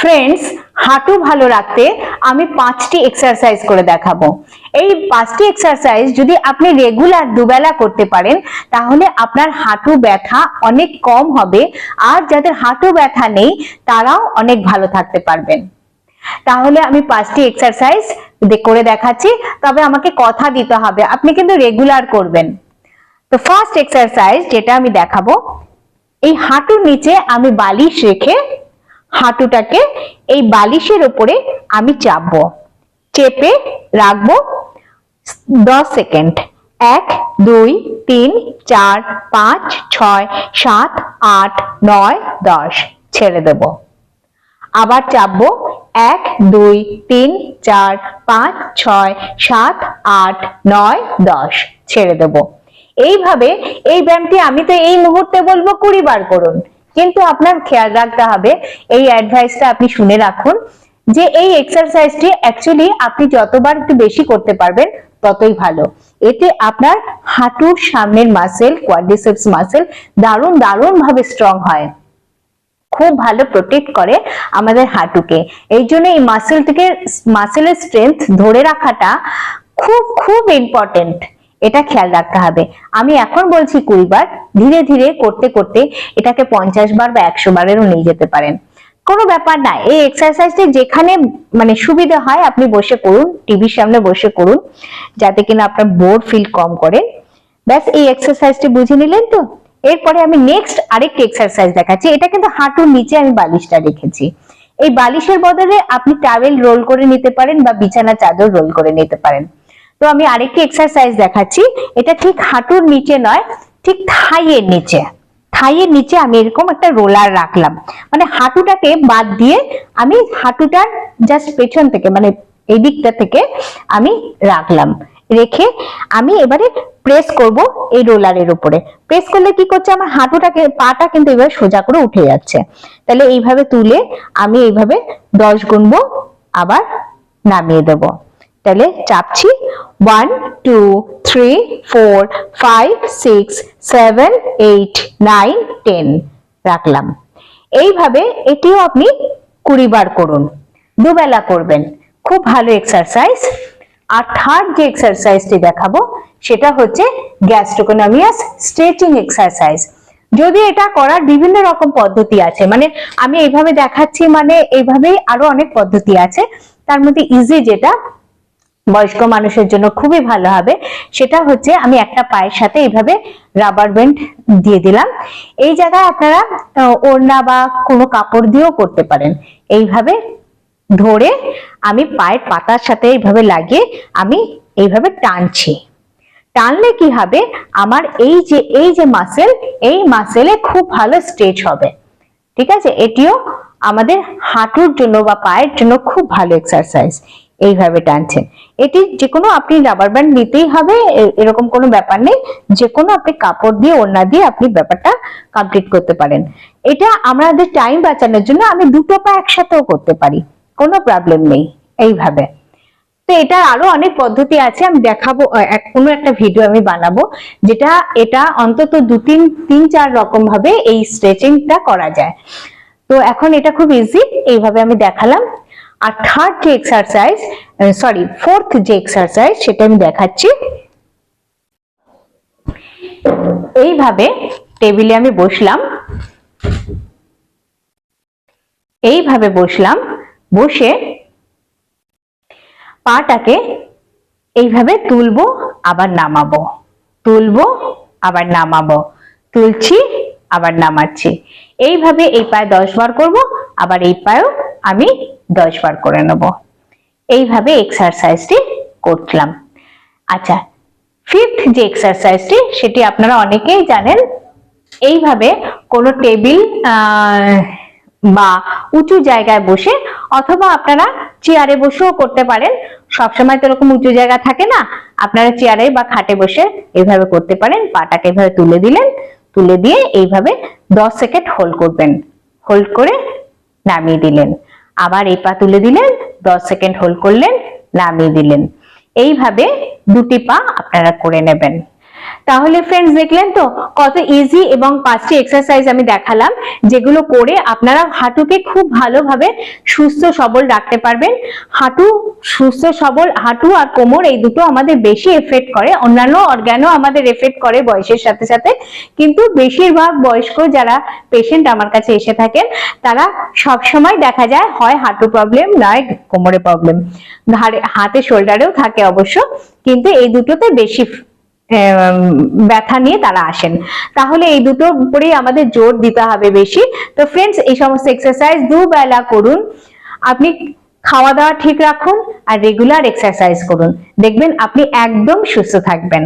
Friends হাঁটু ভালো রাখতে আমি পাঁচটি এক্সারসাইজ করে দেখাবো। এই পাঁচটি এক্সারসাইজ যদি আপনি রেগুলার দুবেলা করতে পারেন, তাহলে আপনার হাঁটু ব্যথা অনেক কম হবে। আর যাদের হাঁটু ব্যথা নেই, তারাও অনেক ভালো থাকতে পারবেন। তাহলে আমি পাঁচটি এক্সারসাইজ করে দেখাচ্ছি। তবে আমাকে কথা দিতে হবে, আপনি কিন্তু রেগুলার করবেন। তো ফার্স্ট এক্সারসাইজ যেটা আমি দেখাবো, এই হাঁটুর নিচে আমি বালিশ রেখে হাঁটুটাকে এই বালিশের উপরে আমি চাপবো। চেপে রাখব দশ সেকেন্ড। এক, দুই, তিন, চার, পাঁচ, ছয়, সাত, আট, নয়, দশ। ছেড়ে দেব। আবার চাপবো। এক, দুই, তিন, চার, পাঁচ, ছয়, সাত, আট, নয়, দশ। ছেড়ে দেব। এইভাবে এই ব্যায়ামটি আমি তো এই মুহূর্তে বলব কুড়ি বার করুন। কিন্তু আপনার খেয়াল রাখতে হবে, এই অ্যাডভাইসটা আপনি শুনে রাখুন যে এই এক্সারসাইজটি অ্যাকচুয়ালি আপনি যতবার একটু বেশি করতে পারবেন, ততই ভালো। এতে আপনার হাঁটুর সামনের মাসেল কোয়াড্রিসেপস মাসেল দারুণ দারুণ ভাবে স্ট্রং হয়। খুব ভালো প্রোটেক্ট করে আমাদের হাঁটুকে। এই জন্য এই মাসেলটিকে মাসেলের স্ট্রেংথ ধরে রাখাটা খুব খুব ইম্পর্টেন্ট এটা খেয়াল রাখতে হবে। আমি এখন বলছি কুড়ি বার ধীরে ধীরে করতে করতে এটাকে পঞ্চাশ বার বা একশো বারেরও নিয়ে যেতে পারেন। কোনো ব্যাপার না, এই এক্সারসাইজটি যেখানে মানে সুবিধা হয়, আপনি বসে করুন টিভির সামনে বসে করুন, যাতে কিনা আপনার বোর ফিল কম করে। ব্যাস, এই এক্সারসাইজটি বুঝে নিলেন তো? এরপরে আমি নেক্সট আরেকটি এক্সারসাইজ দেখাচ্ছি, এটা কিন্তু হাঁটুর নিচে আমি বালিশটা রেখেছি। এই বালিশের বদলে আপনি টাওয়েল রোল করে নিতে পারেন বা বিছানা চাদর রোল করে নিতে পারেন। তো আমি আরেকটি এক্সারসাইজ দেখাচ্ছি, এটা ঠিক হাঁটুর নিচে নয় ঠিক থাইয়ের নিচে। থাইয়ের নিচে আমি এরকম একটা রোলার রাখলাম। মানে হাঁটুটাকে বাদ দিয়ে আমি হাঁটুটার জাস্ট পেছন থেকে মানে এই দিকটা থেকে আমি রাখলাম। রেখে আমি এবারে প্রেস করব এই রোলারের উপরে। প্রেস করলে কি করছে? আমার হাঁটুটাকে, পাটা কিন্তু এবার সোজা করে উঠে যাচ্ছে। তাহলে এইভাবে তুলে আমি এইভাবে দশ গুনবো, আবার নামিয়ে দেবো। তাহলে চাপছি। One two three four five six seven eight nine ten রাখলাম। এইভাবে এটিও আপনি কুড়ি বার করুন। দুবেলা করবেন। খুব ভালো এক্সারসাইজ আর থার্ড যে এক্সারসাইজটি দেখাবো, সেটা হচ্ছে গ্যাস্ট্রোকোনমিয়াস স্ট্রেচিং এক্সারসাইজ যদি এটা করার বিভিন্ন রকম পদ্ধতি আছে মানে আমি এইভাবে দেখাচ্ছি মানে এইভাবেই আরও অনেক পদ্ধতি আছে, তার মধ্যে ইজি যেটা বয়স্ক মানুষের জন্য খুবই ভালো হবে। সেটা হচ্ছে আমি একটা পায়ের সাথে এইভাবে রাবার ব্যান্ড দিয়ে দিলাম। এই জায়গায় আপনারা ওড়না বা কোনো কাপড় দিয়েও করতে পারেন। এইভাবে ধরে আমি পায়ের পাতার সাথে এইভাবে লাগিয়ে আমি এইভাবে টানছি। টানলে কি হবে? আমার এই যে এই যে মাসেল এই মাসেলে খুব ভালো স্ট্রেচ হবে। ঠিক আছে? এটিও আমাদের হাঁটুর জন্য বা পায়ের জন্য খুব ভালো এক্সারসাইজ এইভাবে টানছেন। এটি যে কোনো আপনি রাবার ব্যান্ড নিতেই হবে এরকম কোনো ব্যাপার নেই। যে কোনো আপনি কাপড় দিয়ে, ওড়না দিয়ে আপনি ব্যাপারটা কমপ্লিট করতে পারেন। এটা আমাদের টাইম বাঁচানোর জন্য আমি দুটো পা একসাথেও করতে পারি। কোনো প্রবলেম নেই এইভাবে। তো এটা আরও অনেক পদ্ধতি আছে, আমি দেখাবো কোনো একটা ভিডিও আমি বানাবো, যেটা, এটা অন্তত দু, তিন তিন, চার রকম ভাবে এই স্ট্রেচিংটা করা যায়। তো এখন এটা খুব ইজি এইভাবে আমি দেখালাম। আর থার্ড যে এক্সারসাইজ সরি ফোর্থ যে এক্সারসাইজ সেটা আমি দেখাচ্ছি। এইভাবে টেবিলে আমি বসলাম। এইভাবে বসলাম, বসে পাটাকে এইভাবে তুলবো, আবার নামাবো। তুলবো, আবার নামাবো। তুলছি, আবার নামাচ্ছি। এইভাবে এই পায়ে দশ বার করব, আবার এই পায়েও আমি দশ বার করে নেব। এইভাবে এক্সারসাইজটি করলাম আচ্ছা ফিফথ যে এক্সারসাইজটি সেটি আপনারা অনেকেই জানেন, এইভাবে কোনো টেবিল বা উঁচু জায়গায় বসে, অথবা আপনারা চেয়ারে বসেও করতে পারেন। সবসময় তো এরকম উঁচু জায়গা থাকে না, আপনারা চেয়ারে বা খাটে বসে এইভাবে করতে পারেন। পাটাকে এভাবে তুলে দিলেন, তুলে দিয়ে এইভাবে দশ সেকেন্ড হোল্ড করবেন। হোল্ড করে নামিয়ে দিলেন। আবার এই পা তুলে দিলেন, দশ সেকেন্ড হোল্ড করলেন, নামিয়ে দিলেন। এইভাবে দুটি পা আপনারা করে নেবেন। তাহলে ফ্রেন্ডস দেখলেন তো কত ইজি এবং পাঁচটি এক্সারসাইজ আমি দেখালাম, যেগুলো করে আপনারা হাঁটুকে খুব ভালোভাবে সুস্থ সবল রাখতে পারবেন। হাঁটু সুস্থ সবল, হাঁটু আর কোমর এই দুটো আমাদের বেশি এফেক্ট করে, অন্যান্য অর্গানও আমাদের এফেক্ট করে বয়সের সাথে সাথে। কিন্তু বেশিরভাগ বয়স্ক যারা পেশেন্ট আমার কাছে এসে থাকেন, তারা সব সময় দেখা যায় হয় হাঁটু প্রবলেম নয় কোমরে প্রবলেম ঘাড়ে হাতে শোল্ডারেও থাকে অবশ্য, কিন্তু এই দুটোতে বেশি ব্যথা নিয়ে তারা আসেন। তাহলে এই দুটোর উপরেই আমাদের জোর দিতে হবে বেশি। তো ফ্রেন্ডস এই সমস্ত এক্সারসাইজ দুবেলা করুন। আপনি খাওয়া দাওয়া ঠিক রাখুন আর রেগুলার এক্সারসাইজ করুন। দেখবেন আপনি একদম সুস্থ থাকবেন।